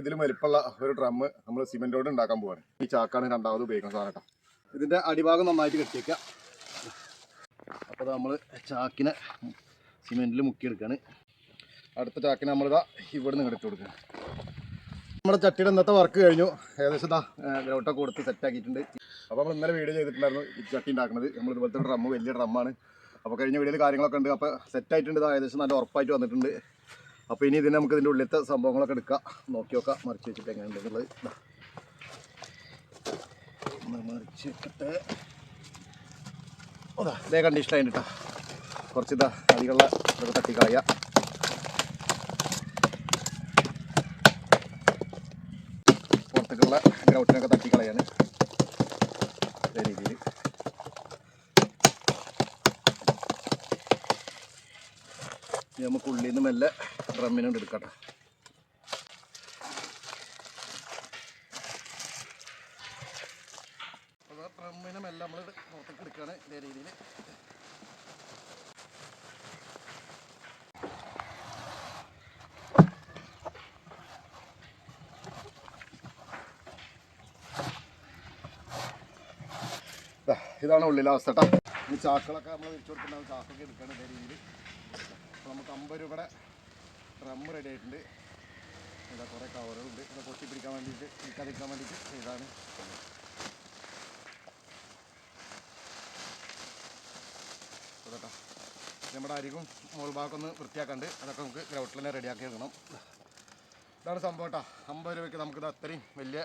ഇതിലും വലിപ്പമുള്ള ഒരു ഡ്രം നമ്മൾ സിമെന്റ് കൊണ്ട് ഉണ്ടാക്കാൻ പോവാണ്. ഈ ചാക്കാണ് രണ്ടാമത് ഉപയോഗിക്കുന്ന സാധനം കേട്ടോ ഇതിന്റെ അടിഭാഗം നന്നായിട്ട് കെട്ടിയേക്കാം. അപ്പോൾ നമ്മൾ ചാക്കിനെ സിമെന്റിൽ മുക്കിയെടുക്കാണ്. അടുത്ത ചാക്കിനെ നമ്മളിതാ ഇവിടെ നിന്ന് എടുത്തു കൊടുക്കുക നമ്മുടെ ചട്ടിയുടെ ഇന്നത്തെ വർക്ക് കഴിഞ്ഞു. ഏകദേശം ഇതാ ഗ്രൗട്ടൊക്കെ കൊടുത്ത് സെറ്റ് ആക്കിയിട്ടുണ്ട്. അപ്പോൾ നമ്മൾ ഇന്നലെ വീഡിയോ ചെയ്തിട്ടുണ്ടായിരുന്നു ഈ ചട്ടി ഉണ്ടാക്കുന്നത് നമ്മൾ ഇതുപോലത്തെ ഡ്രം വലിയ ഡ്രമ്മാണ് അപ്പോൾ കഴിഞ്ഞ വീഡിയോയിൽ കാര്യങ്ങളൊക്കെ ഉണ്ട്. അപ്പോൾ സെറ്റ് ആയിട്ടുണ്ട്. ഇതാ ഏകദേശം നല്ല ഉറപ്പായിട്ട് വന്നിട്ടുണ്ട്. അപ്പോൾ ഇനി ഇതിന് നമുക്ക് ഇതിന്റെ ഉള്ളിലത്തെ സംഭവങ്ങളൊക്കെ എടുക്കാം. നോക്കി നോക്കാം. മറിച്ച് വെച്ചിട്ട് എങ്ങനെയുണ്ടെന്നുള്ളത്. ഇതാ. ഒന്ന് മറിച്ച് വെക്കട്ടെ ഓ, ദാ, ഇതേ കണ്ടീഷൻ ആയിട്ട് കുറച്ച് ഇതാ അധികമുള്ള ഇതൊക്കെ തട്ടിക്കളയാം പുറത്തേക്കുള്ള ഗ്രൗട്ടിനൊക്കെ തട്ടിക്കളയാണ് ഇതേ രീതിയിൽ. നമുക്ക് ഉള്ളിൽ നിന്ന് മെല്ലെ ഡ്രമ്മിനോട് എടുക്കട്ടെ. ഡ്രമ്മിനെ മെല്ലെ നമ്മൾ പുറത്തേക്ക് എടുക്കുകയാണ് ഇതേ രീതിയിൽ ഇതാണ് ഉള്ളിലെ അവസ്ഥ കേട്ടോ ഈ ചാക്കുകളൊക്കെ നമ്മൾ വിരിച്ചു കൊടുത്തിട്ടുണ്ടാവും. ചാക്കൊക്കെ എടുക്കുകയാണ് ഇതേ രീതിയിൽ അപ്പോൾ നമുക്ക് അമ്പത് രൂപയുടെ ഡ്രം റെഡി ആയിട്ടുണ്ട് ഇതാ കുറേ കവറുകളുണ്ട് ഇത് പൊട്ടി പിടിക്കാൻ വേണ്ടിയിട്ട് പിടിക്കാതിരിക്കാൻ വേണ്ടിയിട്ട് ഇതാണ് നമ്മുടെ അരികും മോൾ ഭാഗമൊന്ന് വൃത്തിയാക്കാണ്ട് അതൊക്കെ നമുക്ക് ഗ്രൗട്ടിൽ തന്നെ റെഡിയാക്കി എടുക്കണം ഇതാണ് സംഭവം കേട്ടോ അമ്പത് രൂപയ്ക്ക് നമുക്കിത് അത്രയും വലിയ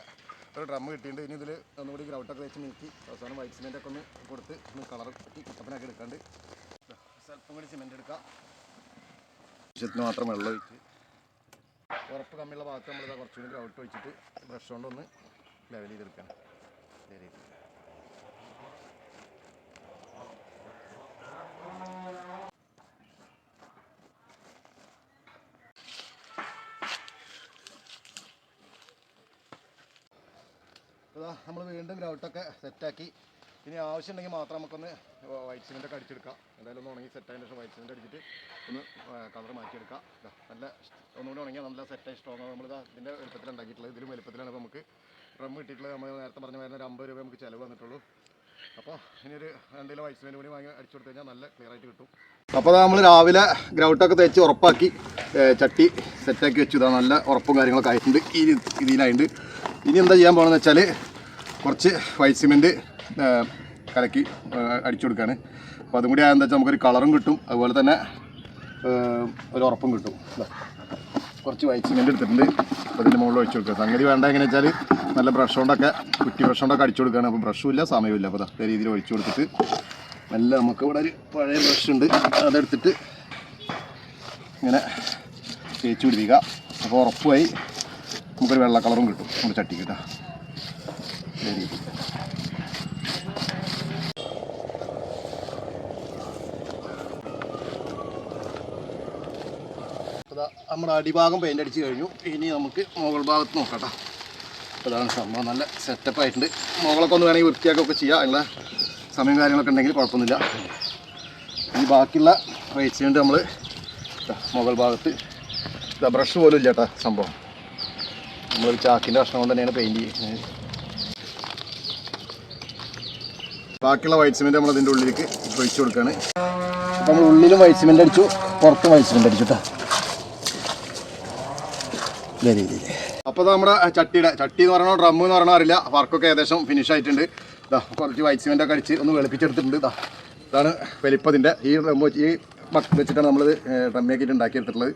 ഒരു ഡ്രം കിട്ടിയിട്ടുണ്ട് ഇനി ഇതിൽ ഒന്നുകൂടി ഗ്രൗട്ടൊക്കെ വെച്ച് നീക്കി അവസാനം വൈറ്റ് സിമെന്റ് ഒക്കെ ഒന്ന് കൊടുത്ത് ഒന്ന് കളർ കുട്ടപ്പനൊക്കെ എടുക്കാണ്ട് സ്വല്പം കൂടി സിമെന്റ് എടുക്കാം ആവശ്യത്തിന് മാത്രം വെള്ളം ഒഴിച്ച് ഉറപ്പ് കമ്മിയുള്ള ഭാഗത്ത് നമ്മളിതാ കുറച്ചുകൂടി ഔട്ട് വെച്ചിട്ട് ബ്രഷ് കൊണ്ടൊന്ന് ലെവൽ ചെയ്തെടുക്കണം. ഇതേ ഇതാ നമ്മൾ വീണ്ടും ഗ്രൗട്ടൊക്കെ സെറ്റാക്കി ഇനി ആവശ്യമുണ്ടെങ്കിൽ മാത്രം നമുക്കൊന്ന് വൈറ്റ് സിമെന്റ് ഒക്കെ അടിച്ചെടുക്കാം. എന്തായാലും ഒന്ന് ഉണങ്ങി സെറ്റ് ആയതിനു ശേഷം വൈറ്റ് സിമെന്റ് അടിച്ചിട്ട് ഒന്ന് കളർ മാറ്റിയെടുക്കാം. നല്ല ഒന്നുകൂടി ഉണങ്ങിയാൽ നല്ല സെറ്റായി സ്ട്രോങ് നമ്മൾ ഇതിന്റെ വലുപ്പത്തിൽ ഉണ്ടാക്കിയിട്ടുള്ളത് ഇതിലും വലുപ്പത്തിലാണ് ഇപ്പോൾ നമുക്ക് ഡ്രം കിട്ടിയിട്ടുള്ളത് നമ്മൾ നേരത്തെ പറഞ്ഞ വരുന്ന ഒരു അമ്പത് രൂപ നമുക്ക് ചിലവ് വന്നിട്ടുള്ളൂ. അപ്പോൾ ഇനി ഒരു രണ്ട് വൈറ്റ് സിമെന്റ് കൂടി വാങ്ങി അടിച്ചു കൊടുത്തു കഴിഞ്ഞാൽ നല്ല ക്ലിയർ ആയിട്ട് കിട്ടും. അപ്പോൾ നമ്മൾ രാവിലെ ഗ്രൗട്ടൊക്കെ തേച്ച് ഉറപ്പാക്കി ചട്ടി സെറ്റാക്കി വെച്ചു. ഇതാ നല്ല ഉറപ്പും കാര്യങ്ങളൊക്കെ ആയിട്ടുണ്ട്. ഈ രീതിയിലായിട്ടുണ്ട് ഇനി എന്താ ചെയ്യാൻ പോകണമെന്ന് വെച്ചാൽ കുറച്ച് വൈറ്റ് സിമെന്റ് കലക്കി അടിച്ചു കൊടുക്കുകയാണ് അപ്പോൾ അതും കൂടി ആയെന്താ വെച്ചാൽ നമുക്കൊരു കളറും കിട്ടും. അതുപോലെ തന്നെ ഒരു ഉറപ്പും കിട്ടും. കുറച്ച് വൈറ്റ് സിമെന്റ് എടുത്തിട്ടുണ്ട്. അപ്പോൾ അതിന്റെ മുകളിൽ ഒഴിച്ചു കൊടുക്കുക. സംഗതി വേണ്ട എങ്ങനെ വെച്ചാൽ നല്ല ബ്രഷ് കൊണ്ടൊക്കെ കുറ്റി ബ്രഷ് കൊണ്ടൊക്കെ അടിച്ചു കൊടുക്കുകയാണ്. അപ്പോൾ ബ്രഷും ഇല്ല സമയമില്ല അപ്പോൾ അതേ രീതിയിൽ ഒഴിച്ചു കൊടുത്തിട്ട് നല്ല നമുക്ക് ഇവിടെ ഒരു പഴയ ബ്രഷ് ഉണ്ട്. അതെടുത്തിട്ട് ഇങ്ങനെ തേച്ച് പിടിപ്പിക്കുക. അപ്പോൾ ഉറപ്പായി നമുക്കൊരു വെള്ള കളറും കിട്ടും നമ്മുടെ ചട്ടി കേട്ടോ ഇതേ നമ്മുടെ അടിഭാഗം പെയിന്റ് അടിച്ച് കഴിഞ്ഞു. ഇനി നമുക്ക് മുകൾ ഭാഗത്ത് നോക്കട്ടോ. അതാണ് സംഭവം. നല്ല സെറ്റപ്പ് ആയിട്ടുണ്ട്. മുകളൊക്കെ ഒന്ന് വേണമെങ്കിൽ വൃത്തിയാക്കുകയൊക്കെ ചെയ്യാം. അതിനുള്ള സമയം കാര്യങ്ങളൊക്കെ ഉണ്ടെങ്കിൽ കുഴപ്പമൊന്നുമില്ല. ഈ ബാക്കിയുള്ള വൈറ്റ് കൊണ്ട് നമ്മൾ മുകൾ ഭാഗത്ത് ബ്രഷ് പോലും ഇല്ല കേട്ടോ സംഭവം. നമ്മളൊരു ചാക്കിന്റെ കഷ്ണം കൊണ്ട് തന്നെയാണ് പെയിന്റ് ചെയ്യുന്നത് ബാക്കിയുള്ള വൈറ്റ് സിമെന്റ് നമ്മൾ ഇതിന്റെ ഉള്ളിലേക്ക് ഒഴിച്ചു കൊടുക്കുകയാണ് അപ്പോൾ നമ്മൾ ഉള്ളിലും വൈറ്റ് സിമെന്റ് അടിച്ചു പുറത്തും വൈറ്റ് സിമെന്റ് അടിച്ചു കേട്ടോ. ഇതേ രീതിയിൽ. അപ്പോൾ നമ്മുടെ ചട്ടിയുടെ ചട്ടി എന്ന് പറയണോ ഡ്രം എന്ന് പറഞ്ഞാൽ അറിയില്ല. വർക്കൊക്കെ ഏകദേശം ഫിനിഷ് ആയിട്ടുണ്ട്. ഇതാ കുറച്ച് വൈറ്റ് സിമെന്റ് ഒക്കെ അടിച്ച് ഒന്ന് വെളുപ്പിച്ചെടുത്തിട്ടുണ്ട്. ഇതാ ഇതാണ് വലിപ്പത്തിന്റെ ഈ ഡ്രം വെച്ച് ഈ വെച്ചിട്ടാണ് നമ്മൾ ഡ്രമ്മിയാക്കിയിട്ട് ഉണ്ടാക്കിയെടുത്തിട്ടുള്ളത്.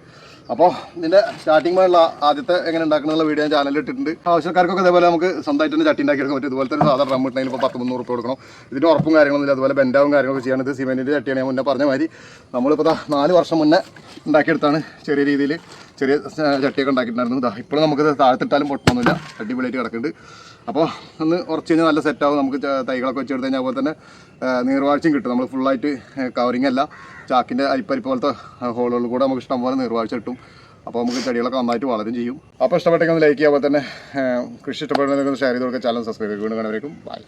അപ്പോൾ ഇതിന്റെ സ്റ്റാർട്ടിംഗ് മുതലുള്ള ആദ്യത്തെ എങ്ങനെ ഉണ്ടാക്കണമെന്നുള്ള വീഡിയോ ഞാൻ ചാനലിൽ ഇട്ടിട്ടുണ്ട്. ആവശ്യക്കാർക്കൊക്കെ ഇതേപോലെ നമുക്ക് സ്വന്തമായിട്ട് തന്നെ ചട്ടി ഉണ്ടാക്കി എടുക്കാൻ പറ്റും. ഇതുപോലത്തെ ഒരു സാധാരണ ഡ്രം ഇട്ടുണ്ടെങ്കിൽ ഇപ്പോൾ പത്ത് മുന്നൂറ് കൊടുക്കണം. ഇതിന്റെ ഉറപ്പും കാര്യങ്ങളൊന്നുമില്ല അതുപോലെ ബെൻഡാവും കാര്യങ്ങളൊക്കെ ചെയ്യണം ഇത് സിമെന്റിന്റെ ചട്ടിയാണ് ഞാൻ മുന്നേ പറഞ്ഞ മാതിരി. നമ്മളിപ്പോൾ നാല് വർഷം മുന്നേ ഉണ്ടാക്കിയെടുത്താണ് ചെറിയ രീതിയിൽ ചെറിയ ചട്ടിയൊക്കെ ഉണ്ടാക്കിയിട്ടുണ്ടായിരുന്നു. ഇപ്പോൾ നമുക്കിത് താഴത്തിട്ടാലും പൊട്ടൊന്നുമില്ല. അടിപൊളിയായിട്ട് കിടക്കുന്നുണ്ട്. അപ്പോൾ ഒന്ന് ഉറച്ച് കഴിഞ്ഞാൽ നല്ല സെറ്റാവും നമുക്ക് തൈകളൊക്കെ തൈകളൊക്കെ വെച്ചെടുത്ത് കഴിഞ്ഞാൽ അതുപോലെ തന്നെ നീർവാഴ്ചയും കിട്ടും. നമ്മൾ ഫുള്ളായിട്ട് കവറിങ് അല്ല. ചാക്കിന്റെ അരിപ്പരിപ്പ് പോലത്തെ ഹോളുകളിൽ കൂടെ നമുക്ക് ഇഷ്ടം പോലെ നീർവാഴ്ച കിട്ടും. അപ്പോൾ നമുക്ക് ചെടികളൊക്കെ നന്നായിട്ട് വളരും ചെയ്യും. അപ്പോൾ ഇഷ്ടപ്പെട്ടെങ്കിൽ ഒന്ന് ലൈക്ക് ചെയ്യുക. അതുപോലെ തന്നെ കൃഷി ഇഷ്ടപ്പെടുന്നതൊക്കെ ഒന്ന് ഷെയർ ചെയ്ത് കൊടുക്കുക. ചാനൽ സബ്സ്ക്രൈബ് വീണ്ടും കണ്ടവരേക്കും ബൈ